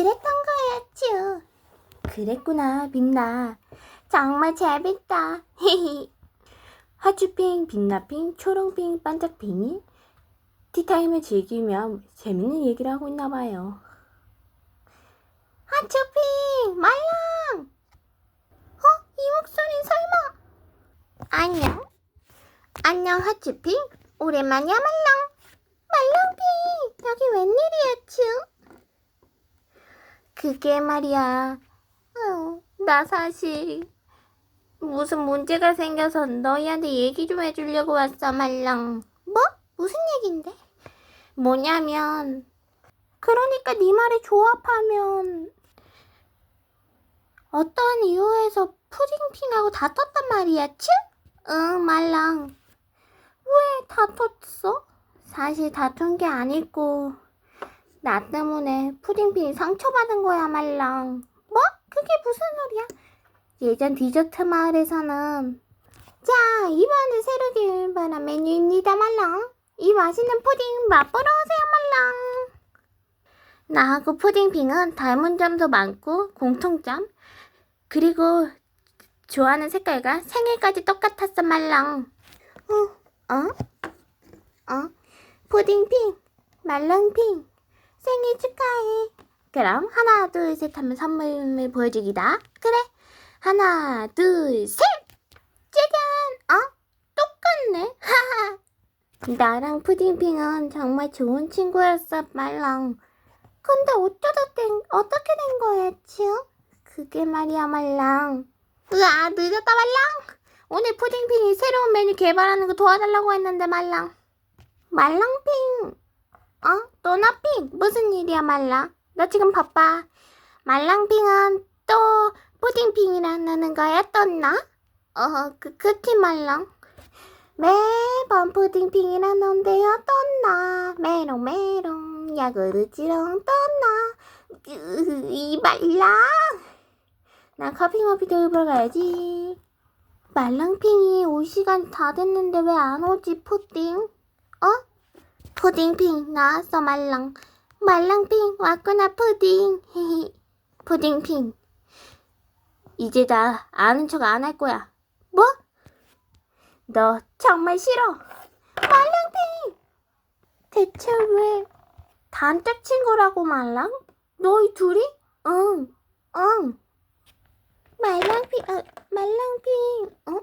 그랬던 츄. 그랬구나, 빛나. 정말 재밌다. 히히. 하츄핑, 빛나핑, 초롱핑, 반짝핑이 티타임을 즐기며 재밌는 얘기를 하고 있나 봐요. 하츄핑, 말랑! 어? 이 목소린 설마? 안녕. 안녕, 하츄핑. 오랜만이야, 말랑. 말랑핑, 여기 웬일이야, 츄? 그게 말이야. 어, 나 사실 무슨 문제가 생겨서 너희한테 얘기 좀 해주려고 왔어, 말랑. 뭐? 무슨 얘긴데? 뭐냐면 그러니까 네 말에 조합하면 어떠한 이유에서 푸딩핑하고 다퉜단 말이야, 치? 응, 말랑. 왜 다퉜어? 사실 다툰 게 아니고 나 때문에 푸딩핑이 상처받은 거야, 말랑. 뭐? 그게 무슨 소리야? 예전 디저트 마을에서는 자, 이번에 새로 개발한 메뉴입니다, 말랑. 이 맛있는 푸딩 맛보러 오세요, 말랑. 나하고 푸딩핑은 닮은 점도 많고 공통점 그리고 좋아하는 색깔과 생일까지 똑같았어, 말랑. 어? 어? 어? 푸딩핑, 말랑핑, 생일 축하해. 그럼 하나, 둘, 셋 하면 선물을 보여주기다. 그래. 하나, 둘, 셋! 짜잔! 어? 똑같네. 하하. 나랑 푸딩핑은 정말 좋은 친구였어, 말랑. 근데 어쩌다 된, 어떻게 된 거야, 츄? 그게 말이야, 말랑. 으아, 늦었다, 말랑. 오늘 푸딩핑이 새로운 메뉴 개발하는 거 도와달라고 했는데, 말랑. 말랑핑. 어? 너나핑? 무슨 일이야, 말랑? 너 지금 바빠. 말랑핑은 또 푸딩핑이라는 거야, 떴나? 어, 그, 그티 말랑. 매번 푸딩핑이라는데요, 떴나? 메롱, 메롱, 야구르지롱, 떴나? 으, 이 말랑. 나 커피 머피 들으러 가야지. 말랑핑이 올 시간 다 됐는데 왜 안 오지, 푸딩? 어? 푸딩핑 나왔어, 말랑. 말랑핑 왔구나, 푸딩. 헤헤. 푸딩핑. 이제 나 아는 척 안 할 거야. 뭐? 너 정말 싫어. 말랑핑! 대체 왜 단짝 친구라고 말랑? 너희 둘이? 응, 응. 말랑핑, 아, 말랑핑, 어?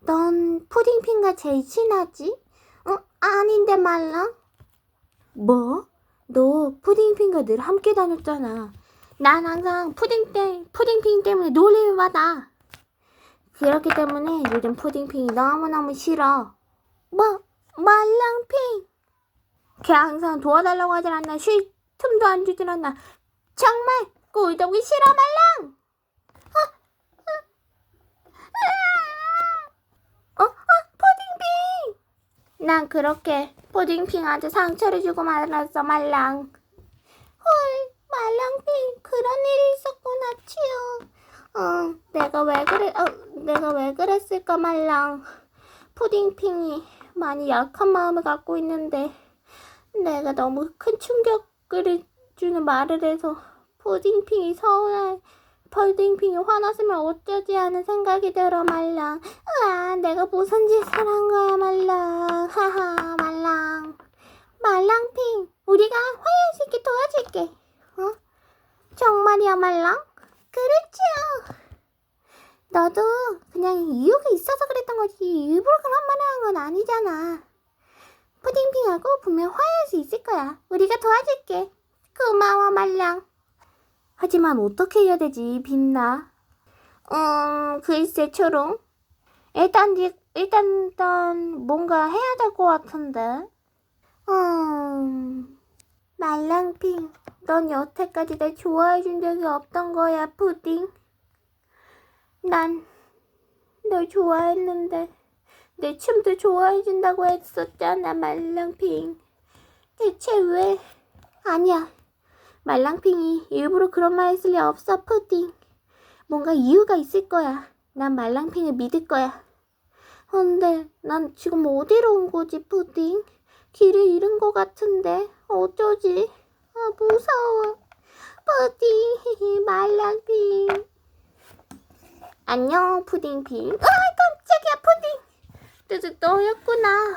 넌 푸딩핑과 제일 친하지? 어, 아닌데 말랑? 뭐? 너 푸딩핑과 늘 함께 다녔잖아. 난 항상 푸딩 때, 푸딩핑 때문에 놀림을 받아. 그렇기 때문에 요즘 푸딩핑이 너무너무 싫어. 뭐, 말랑핑. 걔 항상 도와달라고 하질 않나, 쉴 틈도 안 주질 않나. 정말 꼴보기 싫어, 말랑. 어, 어, 푸딩핑. 난 그렇게 푸딩핑한테 상처를 주고 말았어, 말랑. 헐, 말랑핑, 그런 일이 있었구나, 치유. 어, 내가 왜 그래, 어, 내가 왜 그랬을까, 말랑. 푸딩핑이 많이 약한 마음을 갖고 있는데, 내가 너무 큰 충격을 주는 말을 해서, 푸딩핑이 서운해, 푸딩핑이 화났으면 어쩌지 하는 생각이 들어, 말랑. 으아, 내가 무슨 짓을 한 거야, 말랑. 하하, 말랑. 말랑핑, 우리가 있게 도와줄게. 어? 정말이야, 말랑? 그렇지요. 너도 그냥 이유가 있어서 그랬던 거지. 일부러 그런 말을 한 건 아니잖아. 푸딩핑하고 분명 화해할 수 있을 거야. 우리가 도와줄게. 고마워, 말랑. 하지만 어떻게 해야 되지, 빛나? 음, 글쎄, 초롱. 일단, 니- 일단, 일단, 뭔가 해야 될 것 같은데. 음, 말랑핑, 넌 여태까지 날 좋아해 준 적이 없던 거야, 푸딩. 난 널 좋아했는데, 내 춤도 좋아해 준다고 했었잖아, 말랑핑. 대체 왜? 아니야. 말랑핑이 일부러 그런 말 했을 리 없어, 푸딩. 뭔가 이유가 있을 거야. 난 말랑핑을 믿을 거야. 근데 난 지금 어디로 온 거지, 푸딩? 길을 잃은 것 같은데 어쩌지? 아, 무서워. 푸딩, 말랑핑. 안녕, 푸딩핑. 아, 깜짝이야, 푸딩. 뜻은 너였구나.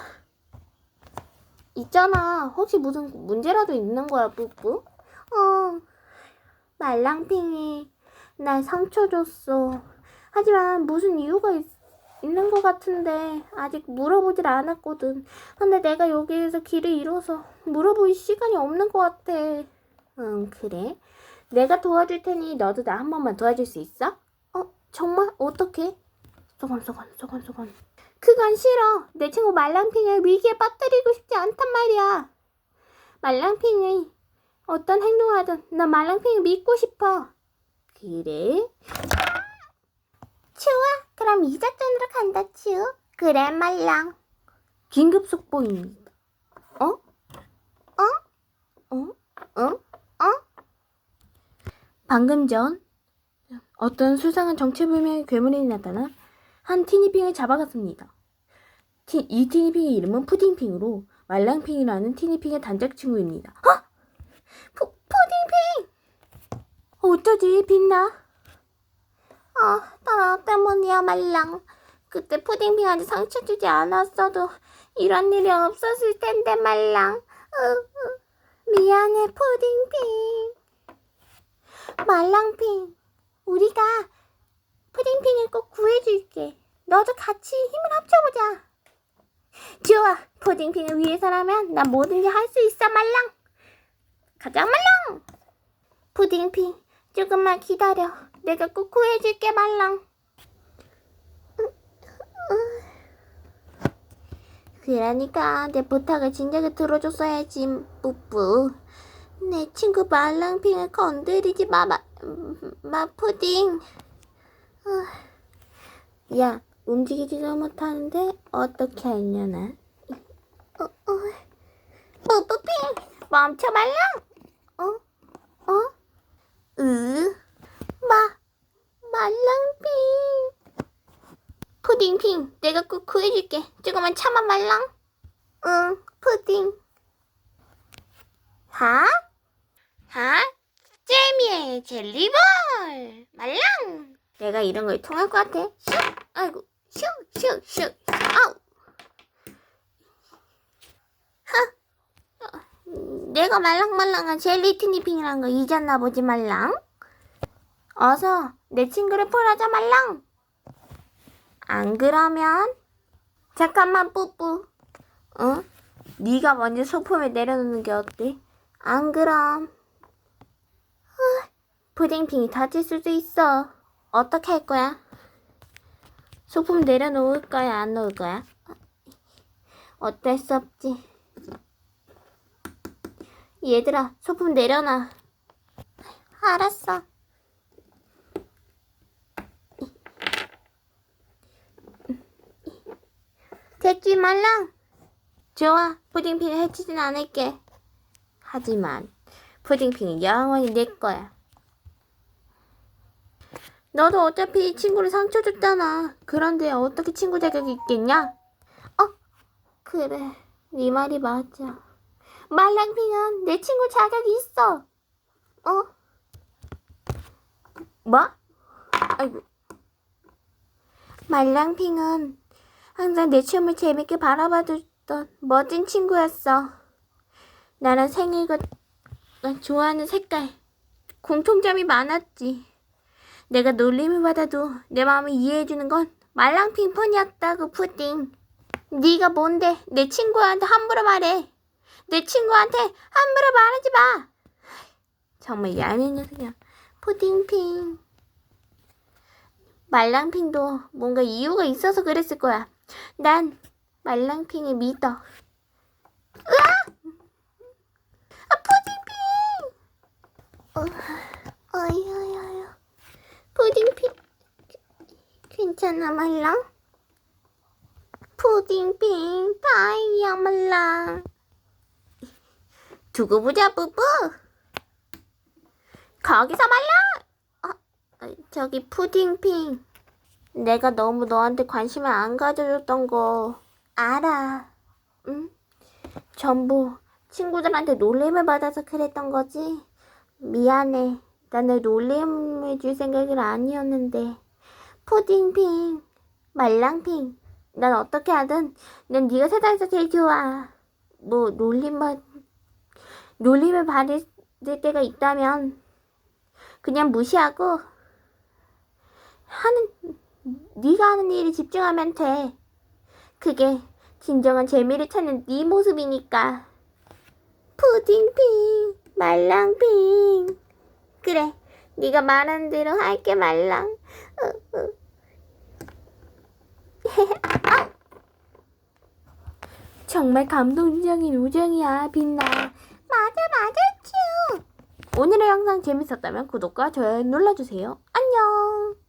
있잖아. 혹시 무슨 문제라도 있는 거야, 뿌뿌? 어, 말랑핑이 날 상처 줬어. 하지만 무슨 이유가 있, 있는 것 같은데 아직 물어보질 않았거든. 근데 내가 여기에서 길을 잃어서 물어볼 시간이 없는 것 같아. 응, 그래? 내가 도와줄 테니 너도 나 한 번만 도와줄 수 있어? 어, 정말? 어떻게? 소곤소곤, 소곤소곤. 그건 싫어. 내 친구 말랑핑을 위기에 빠뜨리고 싶지 않단 말이야. 말랑핑이 어떤 행동을 하든 난 말랑핑을 믿고 싶어. 그래? 추워? 그럼 이 작전으로 간다, 추. 그래, 말랑. 긴급 속보입니다. 어? 어? 어? 어? 어? 방금 전 어떤 수상한 정체불명의 괴물이 나타나 한 티니핑을 잡아갔습니다. 티, 이 티니핑의 이름은 푸딩핑으로 말랑핑이라는 티니핑의 단짝 친구입니다. 어? 푸, 푸딩핑! 어쩌지, 빛나? 아, 나 때문이야, 말랑. 그때 푸딩핑한테 상처 주지 않았어도 이런 일이 없었을 텐데, 말랑. 으, 으. 미안해, 푸딩핑. 말랑핑, 우리가 푸딩핑을 꼭 구해줄게. 너도 같이 힘을 합쳐보자. 좋아, 푸딩핑을 위해서라면 난 뭐든지 할 수 있어, 말랑. 가자, 말랑. 푸딩핑, 조금만 기다려. 내가 꼭 구해줄게, 말랑. 그러니까 내 부탁을 진작에 들어줬어야지, 뿌뿌. 내 친구 말랑핑을 건드리지 마, 마, 마 푸딩. 어. 야, 움직이지도 못하는데 어떻게 하려나? 어, 어. 뿌뿌핑, 멈춰 말랑. 어, 어, 으, 마, 말랑핑. 푸딩핑, 내가 꼭 구해줄게. 조금만 참아 말랑. 응, 푸딩. 하? 하? 재미의 젤리볼! 말랑! 내가 이런 걸 통할 것 같아. 슉! 아이고, 슉, 슉, 슉. 아우! 하! 어, 내가 말랑말랑한 젤리 티니핑이란 거 잊었나 보지, 말랑? 어서 내 친구를 풀어줘, 말랑! 안 그러면? 잠깐만, 뿌뿌. 어? 네가 먼저 소품을 내려놓는 게 어때? 안 그럼. 아, 푸딩핑이 다칠 수도 있어. 어떻게 할 거야? 소품 내려놓을 거야? 안 놓을 거야? 어쩔 수 없지. 얘들아, 소품 내려놔. 알았어. 됐지 말랑. 좋아, 푸딩핑을 해치진 않을게. 하지만 푸딩핑은 영원히 내 거야. 너도 어차피 이 친구를 상처 줬잖아. 그런데 어떻게 친구 자격이 있겠냐? 어, 그래. 네 말이 맞아. 말랑핑은 내 친구 자격이 있어. 어? 뭐? 아이고. 말랑핑은 항상 내 춤을 재밌게 바라봐줬던 멋진 친구였어. 나랑 생일과 난 좋아하는 색깔 공통점이 많았지. 내가 놀림을 받아도 내 마음을 이해해주는 건 말랑핑뿐이었다고 푸딩. 네가 뭔데 내 친구한테 함부로 말해. 내 친구한테 함부로 말하지 마. 정말 얄미운 녀석이야. 푸딩핑. 말랑핑도 뭔가 이유가 있어서 그랬을 거야. 난 말랑핑을 믿어. 으아! 아, 푸딩핑! 어, 어이 어이 어이 푸딩핑. 괜찮아, 말랑? 푸딩핑, 다행이야, 말랑. 두고 보자, 뿌뿌. 거기서 말랑! 어, 어, 저기 푸딩핑. 내가 너무 너한테 관심을 안 가져줬던 거 알아. 응? 전부 친구들한테 놀림을 받아서 그랬던 거지. 미안해. 나는 놀림을 줄 생각은 아니었는데. 푸딩핑, 말랑핑. 난 어떻게 하든 난 네가 세상에서 제일 좋아. 뭐 놀림 받 놀림을 받을 때가 있다면 그냥 무시하고 하는 네가 하는 일에 집중하면 돼. 그게 진정한 재미를 찾는 네 모습이니까. 푸딩핑, 말랑핑. 그래, 네가 말하는 대로 할게 말랑. 어, 어. 아! 정말 감동적인 우정이야, 빛나. 맞아, 맞아, 츄. 오늘의 영상 재밌었다면 구독과 좋아요 눌러주세요.